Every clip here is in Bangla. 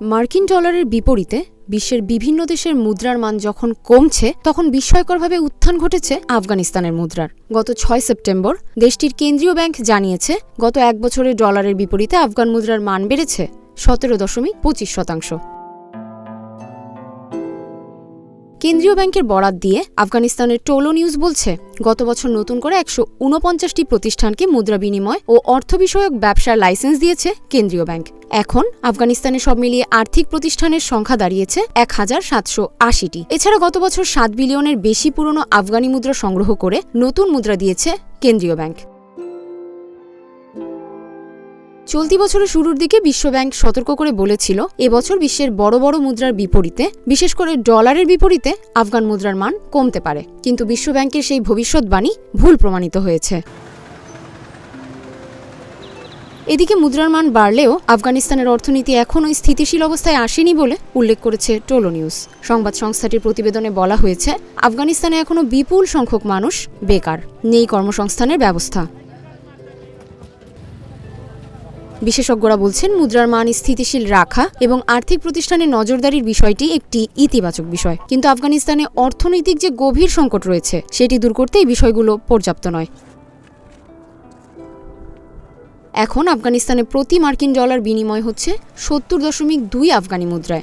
মার্কিন ডলারের বিপরীতে বিশ্বের বিভিন্ন দেশের মুদ্রার মান যখন কমছে, তখন বিস্ময়করভাবে উত্থান ঘটেছে আফগানিস্তানের মুদ্রার। গত ছয় সেপ্টেম্বর দেশটির কেন্দ্রীয় ব্যাংক জানিয়েছে, গত এক বছরে ডলারের বিপরীতে আফগান মুদ্রার মান বেড়েছে সতেরো দশমিক পঁচিশ শতাংশ। কেন্দ্রীয় ব্যাংকের বরাত দিয়ে আফগানিস্তানের টোলো নিউজ বলছে, গত বছর নতুন করে একশো উনপঞ্চাশটি প্রতিষ্ঠানকে মুদ্রা বিনিময় ও অর্থ বিষয়ক ব্যবসার লাইসেন্স দিয়েছে কেন্দ্রীয় ব্যাংক। এখন আফগানিস্তানে সব মিলিয়ে আর্থিক প্রতিষ্ঠানের সংখ্যা দাঁড়িয়েছে এক হাজার সাতশো আশিটি। এছাড়া গত বছর সাত বিলিয়নের বেশি পুরনো আফগানি মুদ্রা সংগ্রহ করে নতুন মুদ্রা দিয়েছে কেন্দ্রীয় ব্যাংক। চলতি বছরের শুরুর দিকে বিশ্বব্যাংক সতর্ক করে বলেছিল এবছর বিশ্বের বড় বড় মুদ্রার বিপরীতে, বিশেষ করে ডলারের বিপরীতে, আফগান মুদ্রার মান কমতে পারে। কিন্তু বিশ্বব্যাংকের সেই ভবিষ্যৎবাণী ভুল প্রমাণিত হয়েছে। এদিকে মুদ্রার মান বাড়লেও আফগানিস্তানের অর্থনীতি এখনও স্থিতিশীল অবস্থায় আসেনি বলে উল্লেখ করেছে টোলো নিউজ। সংবাদ সংস্থাটির প্রতিবেদনে বলা হয়েছে, আফগানিস্তানে এখনও বিপুল সংখ্যক মানুষ বেকার। নেই কর্মসংস্থানের ব্যবস্থা। বিশেষজ্ঞরা বলছেন, মুদ্রার মান স্থিতিশীল রাখা এবং আর্থিক প্রতিষ্ঠানের নজরদারির বিষয়টি একটি ইতিবাচক বিষয়। কিন্তু আফগানিস্তানে অর্থনৈতিক যে গভীর সংকট রয়েছে, সেটি দূর করতে এই বিষয়গুলো পর্যাপ্ত নয়। এখন আফগানিস্তানে প্রতি মার্কিন ডলার বিনিময় হচ্ছে সত্তর দশমিক দুই আফগানি মুদ্রায়।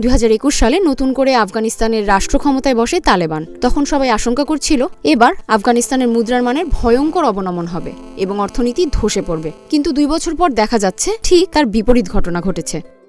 দুই হাজার একুশ সালে নতুন করে আফগানিস্তানের রাষ্ট্র ক্ষমতায় বসে তালেবান। তখন সবাই আশঙ্কা করছিল, এবার আফগানিস্তানের মুদ্রার মানের ভয়ঙ্কর অবনমন হবে এবং অর্থনীতি ধসে পড়বে। কিন্তু দুই বছর পর দেখা যাচ্ছে, ঠিক তার বিপরীত ঘটনা ঘটেছে।